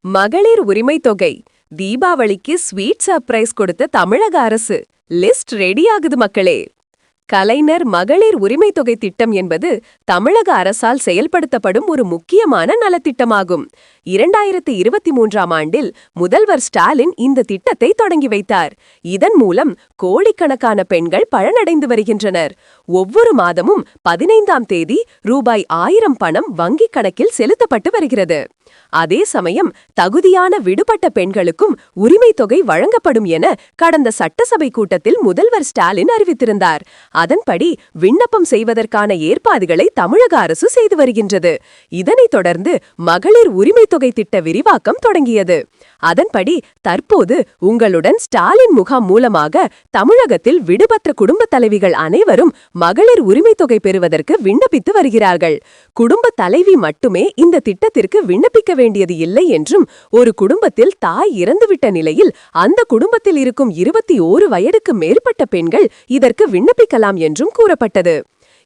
மகளிர் உரிமை தொகை. தீபாவளிக்கு ஸ்வீட் சர்ப்ரைஸ் கொடுத்த தமிழக அரசு. லிஸ்ட் ரெடியாகுது மக்களே. கலைஞர் மகளிர் உரிமை தொகை திட்டம் என்பது தமிழக அரசால் செயல்படுத்தப்படும் ஒரு முக்கியமான நலத்திட்டமாகும். இரண்டாயிரத்து இருபத்தி மூன்றாம் ஆண்டில் முதல்வர் ஸ்டாலின் இந்த திட்டத்தை தொடங்கி வைத்தார். இதன் மூலம் கோடிக்கணக்கான பெண்கள் பலனடைந்து வருகின்றனர். ஒவ்வொரு மாதமும் பதினைந்தாம் தேதி ரூபாய் ஆயிரம் பணம் வங்கிக் கணக்கில் செலுத்தப்பட்டு வருகிறது. அதே சமயம் தகுதியான விடுபட்ட பெண்களுக்கும் உரிமை தொகை வழங்கப்படும் என கடந்த சட்டசபை கூட்டத்தில் முதல்வர் ஸ்டாலின் அறிவித்திருந்தார். அதன்படி விண்ணப்பம் செய்வதற்கான ஏற்பாடுகளை தமிழக அரசு செய்து வருகின்றது. இதனைத் தொடர்ந்து மகளிர் உரிமை தொகை திட்ட விரிவாக்கம் தொடங்கியது. அதன்படி தற்போது உங்களுடன் ஸ்டாலின் முகாம் மூலமாக தமிழகத்தில் விடுபற்ற குடும்பத் தலைவிகள் அனைவரும் மகளிர் உரிமை தொகை பெறுவதற்கு விண்ணப்பித்து வருகிறார்கள். குடும்ப தலைவி மட்டுமே இந்த திட்டத்திற்கு விண்ணப்பிக்க வேண்டியது இல்லை என்றும் ஒரு குடும்பத்தில் தாய் இறந்துவிட்ட நிலையில் அந்த குடும்பத்தில் இருக்கும் இருபத்தி ஓரு வயதுக்கு மேற்பட்ட பெண்கள் இதற்கு விண்ணப்பிக்கலாம் என்றும் கூறப்பட்டது.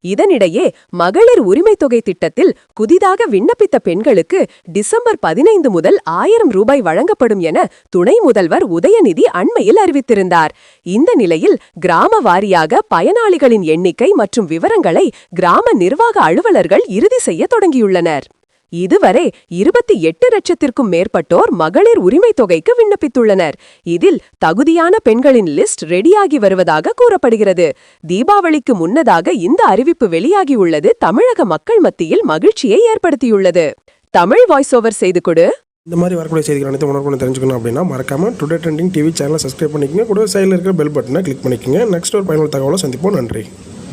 இதனிடையே மகளிர் உரிமை தொகை திட்டத்தில் புதிதாக விண்ணப்பித்த பெண்களுக்கு டிசம்பர் பதினைந்து முதல் ஆயிரம் ரூபாய் வழங்கப்படும் என துணை முதல்வர் உதயநிதி அண்மையில் அறிவித்திருந்தார். இந்த நிலையில் கிராம வாரியாக பயனாளிகளின் எண்ணிக்கை மற்றும் விவரங்களை கிராம நிர்வாக அலுவலர்கள் இறுதி செய்ய தொடங்கியுள்ளனர். இதுவரை இருபத்தி எட்டு லட்சத்திற்கும் மேற்பட்டோர் மகளிர் உரிமை தொகைக்கு விண்ணப்பித்துள்ளனர். இதில் தகுதியான பெண்களின் லிஸ்ட் ரெடியாகி வருவதாக கூறப்படுகிறது. தீபாவளிக்கு முன்னதாக இந்த அறிவிப்பு வெளியாகியுள்ளது. தமிழக மக்கள் மத்தியில் மகிழ்ச்சியை ஏற்படுத்தியுள்ளது. தமிழ் வாய்ஸ் ஓவர் செய்து கொடு. இந்த மாதிரி வரக்கூடிய செய்திகள் அனைத்து உணர்வு தெரிஞ்சுக்கணும் அப்படின்னா மறக்காம டுடே ட்ரெண்டிங் டிவி சேனலை சப்ஸ்கிரைப் பண்ணிக்கங்க. கூட சைடில் இருக்கிற பெல் பட்டனை கிளிக் பண்ணிக்கங்க. நெக்ஸ்ட் ஒரு பயனுள்ள தகவலை சந்திப்போம். நன்றி.